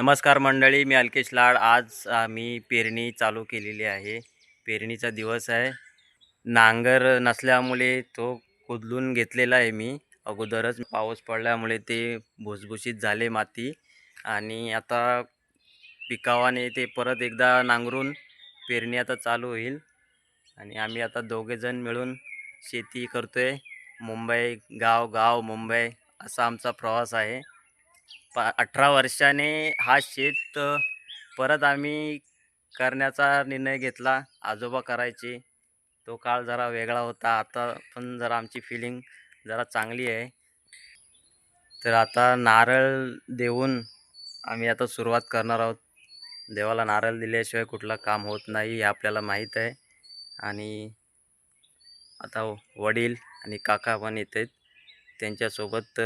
नमस्कार मंडळी मी अल्केश लाड. आज आम्ही पेरणी चालू केलेली आहे. पेरणीचा दिवस आहे. नांगर नसल्यामुळे तो कुदलून घेतलेला आहे मी. अगोदरच पाऊस पडल्यामुळे ते भुसभुशीत झाले माती आणि आता पिकावाने ते परत एकदा नांगरून पेरणी आता चालू होईल. आणि आम्ही आता दोघेजण मिळून शेती करतो आहे मुंबई गाव गाव मुंबई असा आमचा प्रवास आहे. पा अठरा वर्षाने हा शेत परत आम्ही करण्याचा निर्णय घेतला आजोबा करायचे. तो काळ जरा वेगळा होता. आता पण जरा आमची फिलिंग जरा चांगली आहे. तर आता नारळ देऊन आम्ही आता सुरुवात करणार आहोत. देवाला नारळ दिल्याशिवाय कुठलं काम होत नाही हे आपल्याला माहीत आहे. आणि आता वडील आणि काका पण येत आहेत. त्यांच्यासोबत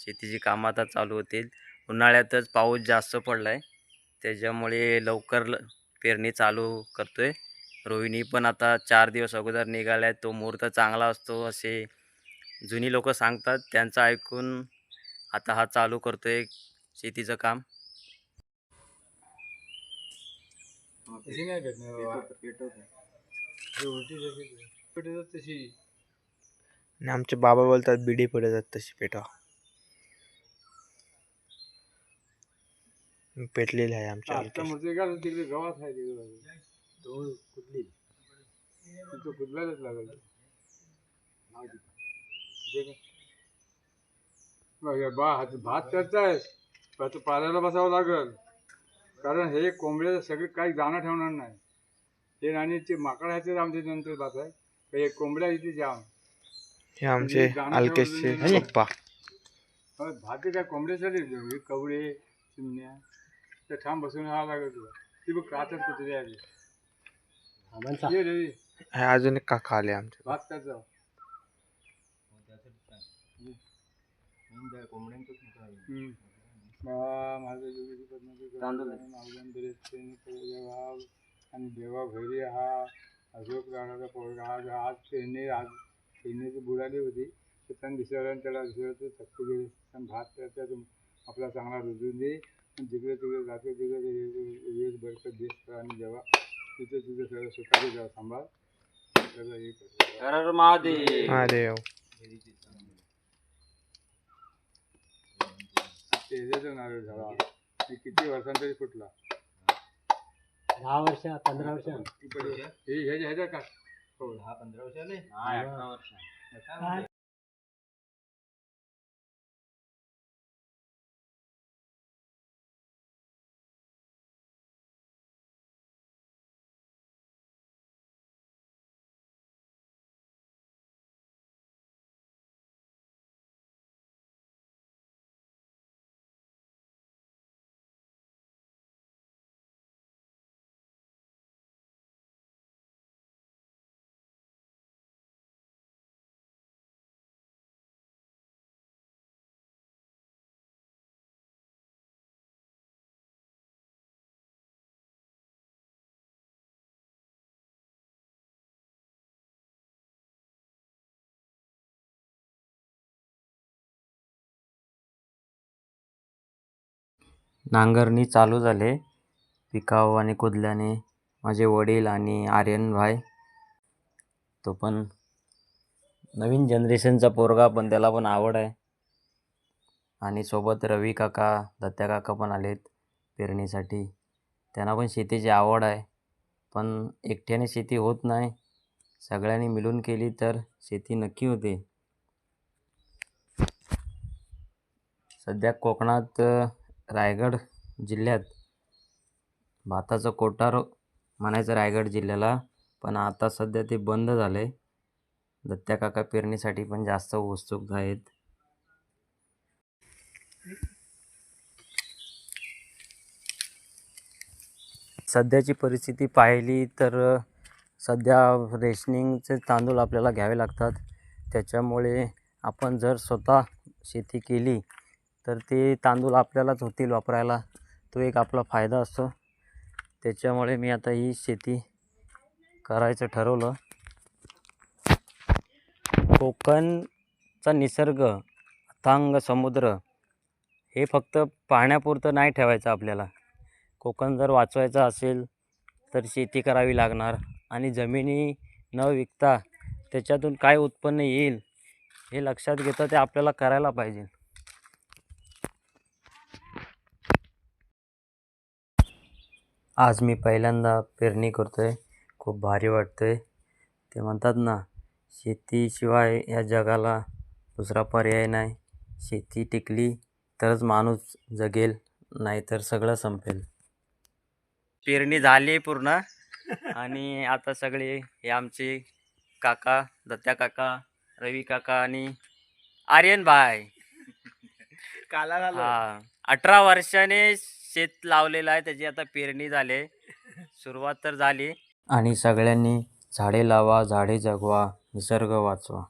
शेतीची कामं आता चालू होतील. उन्हाळ्यातच पाऊस जास्त पडला आहे त्याच्यामुळे लवकर पेरणी चालू करतो आहे रोहिणी पण आता चार दिवस अगोदर निघाला आहे तो मुहूर्त चांगला असतो असे जुनी लोक सांगतात. त्यांचं ऐकून आता हा चालू करतो आहे शेतीचं काम. बाबा. आणि आमचे बाबा बोलतात बिडी पडतात तशी पेटवा. पेटलेली आहे आमच्या आता. म्हटलं का तिकडे आहे तिकडे. तो कुठली? तिथं लागल. ते हे बा भात करताय पाल्याला बसावं लागल. कारण हे कोंबड्या सगळे काही दाणा ठेवणार नाही. ते आणि ते माकड ह्याचे आमच्या नंतर भात आहे. तर हे कोंबड्या इथे जाम हे आमचे ठेवलेलं पप्पा. भाते काय कोंबड्यासाठी हे कवडे चिमण्या. ते ठाम बसून राहावं लागेल तुला. ती बघ कातच कुत्रे आली ये रे. हे अजून एक काका आले आमचे. भात हम्म. माझं पद्माची भाव आणि देवा घरी हा. अशोक राणाचा पोरगा आज आज पेरणी आज पेरणीची बुडाली होती. तर त्यांनी त्याला गेले. पण भात त्याच्यात आपला चांगला रुजून दे. जिकडे तिकडे जाते तिकडे वेळ बरकत देश आणि जेव्हा तिथे तिथे सगळं स्वतःचे जेव्हा सांभाळ सगळं हे करतो. महादेव. ते ह्याच्याचं नारळ झाला. ते किती वर्षांतरी फुटला. दहा वर्ष पंधरा वर्ष. हे ह्याच्या का? हो. नांगरणी चालू झाले. पिकाव आणि कुदल्याने माझे वडील आणि आर्यन भाई. तो पण नवीन जनरेशनचा पोरगा पण त्याला पण आवड आहे. आणि सोबत रवी काका दत्त्या काका पण आलेत पेरणीसाठी. त्यांना पण शेतीची आवड आहे. पण एकट्याने शेती होत नाही. सगळ्यांनी मिळून केली तर शेती नक्की होते. सध्या कोकणात रायगड जिल्ह्यात. भाताचं कोठार म्हणायचं रायगड जिल्ह्याला पण आता सध्या ते बंद झालं आहे दत्त्या काका पेरणीसाठी पण जास्त उत्सुक आहेत. सध्याची परिस्थिती पाहिली तर सध्या रेशनिंगचे तांदूळ आपल्याला घ्यावे लागतात. त्याच्यामुळे आपण जर स्वतः शेती केली तर ते तांदूळ आपल्यालाच होतील वापरायला. तो एक आपला फायदा असतो. त्याच्यामुळे मी आता ही शेती करायचं ठरवलं. कोकणचा निसर्ग अथांग समुद्र हे फक्त पाहण्यापुरतं नाही ठेवायचं आपल्याला. कोकण जर वाचवायचं असेल तर शेती करावी लागणार आणि जमिनी न विकता त्याच्यातून काय उत्पन्न येईल हे लक्षात घेता ते आपल्याला करायला पाहिजे. आज मी पहिल्यांदा पेरणी करतो आहे खूप भारी वाटतं आहे ते म्हणतात ना शेतीशिवाय या जगाला दुसरा पर्याय नाही. शेती टिकली तरच माणूस जगेल नाहीतर सगळं संपेल. पेरणी झाली पूर्ण. आणि आता सगळे हे आमचे काका दत्त्या काका रवी काका आणि आर्यन भाई. काला हा. अठरा वर्षाने शेत लावलेलं आहे त्याची आता पेरणी झाली सुरुवात तर झाली. आणि सगळ्यांनी झाडे लावा झाडे जगवा निसर्ग वाचवा.